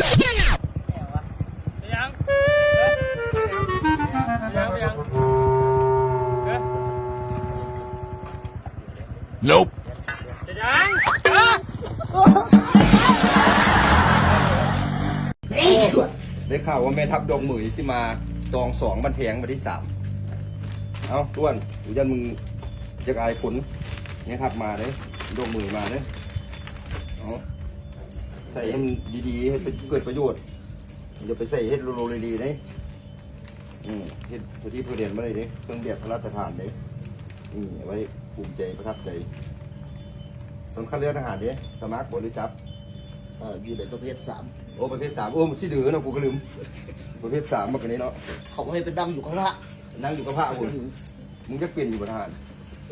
ยังยังยัง Nope ยังได้ข่าวว่าแม่ทัพดงหมือสิมาตองสองบันแทงบันที่สามเอาต้วนอูยันมึงจะกายผลแม่ทับมาเลยดงหมือมาเลยเอ้า ใส่ให้มันดีๆให้เกิดประโยชน์อย่าไปใส่ให้โลๆดีๆเลยอืมเฮ็ดพอที่เพื่อเรียนมาเลยเด้เครื่องแบบพระราชทานเด้อืมเอาไว้ภูมิใจประทับใจต้นข้าเลือดทหารเด้สมัครบหริจับเอออยู่ในประเภทสามโอ้ประเภทสามโอ้มันชื่อดื้อเนาะกูก็ลืมประเภทสามมากันนี้เนาะเขาให้ไปดังอยู่ข้างล่างนั่งอยู่กับพระคุณมึงจะเปลี่ยนอยู่ประธาน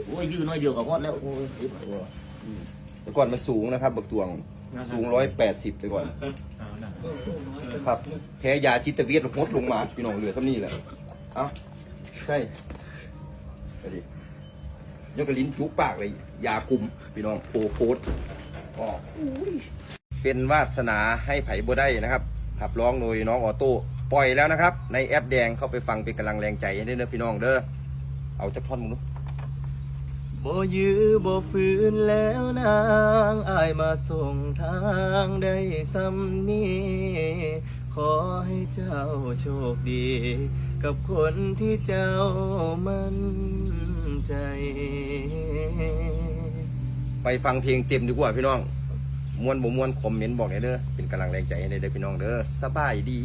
โอ้ยยืนน้อยเดียวกับฮอดแล้วโอ้ยไอ้ตัวแต่ก่อนมันสูงนะครับบักตวง สูงร้อยแปดสิบแต่ก่อน ครับ แพ้ยาจิตเวชหดลงมา พี่น้องเหลือเท่านี้แหละเอ้าใช่ไปดิยกกระลิ้นจุกปากเลย ยาคุม พี่น้องโปโพสอ๋อเป็นวาสนาให้ไผ่บัได้นะครับขับร้องโดยน้องออโต้ปล่อยแล้วนะครับ ในแอปแดงเข้าไปฟังเป็นกำลังแรงใจให้ด้วยนะพี่น้องเด้อเอาจักท่อนมึงดู บ่ยื้อบ่ฝืนแล้วนางอายมาส่งทางได้ซ้ำนี้ขอให้เจ้าโชคดี กับคนที่เจ้ามั่นใจ ไปฟังเพลงเต็มดีกว่าพี่น้อง มวนบ่มวนคอมเมนต์บอกหน่อยเด้อเป็นกำลังแรงใจให้ได้เด้อพี่น้องเด้อสบายดี